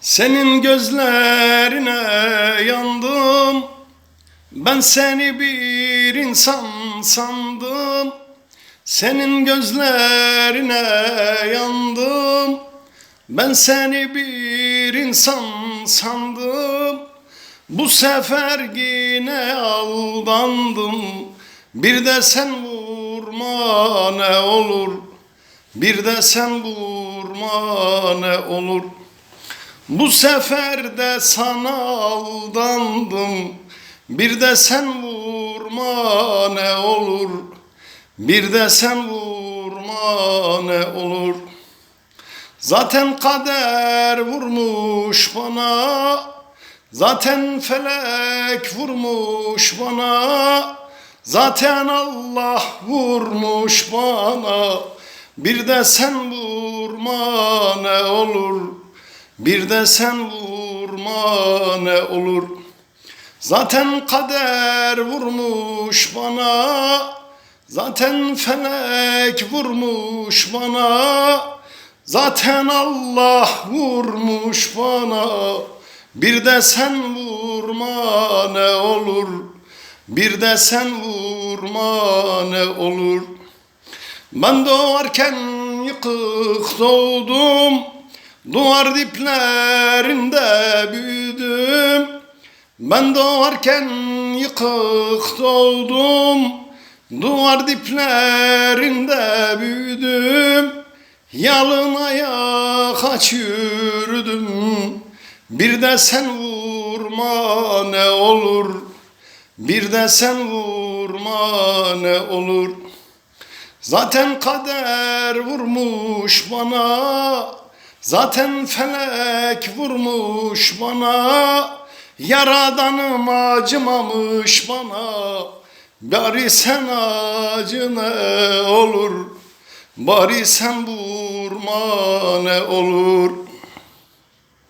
Senin gözlerine yandım. Ben seni bir insan sandım. Senin gözlerine yandım. Ben seni bir insan sandım. Bu sefer yine aldandım. Bir de sen vurma ne olur. Bir de sen vurma ne olur bu sefer de sana aldandım. Bir de sen vurma ne olur. Bir de sen vurma ne olur. Zaten kader vurmuş bana. Zaten felek vurmuş bana. Zaten Allah vurmuş bana. Bir de sen vurma ne olur bir de sen vurma ne olur. Zaten kader vurmuş bana Zaten felek vurmuş bana Zaten Allah vurmuş bana. Bir de sen vurma ne olur Bir de sen vurma ne olur. Ben doğarken yıkık doğdum Duvar diplerinde büyüdüm. Ben doğarken yıkık doğdum. Duvar diplerinde büyüdüm. Yalın ayak aç yürüdüm. Bir de sen vurma ne olur. Bir de sen vurma ne olur. Zaten kader vurmuş bana Zaten felek vurmuş bana Yaradanım acımamış bana. Bari sen acı ne olur Bari sen vurma ne olur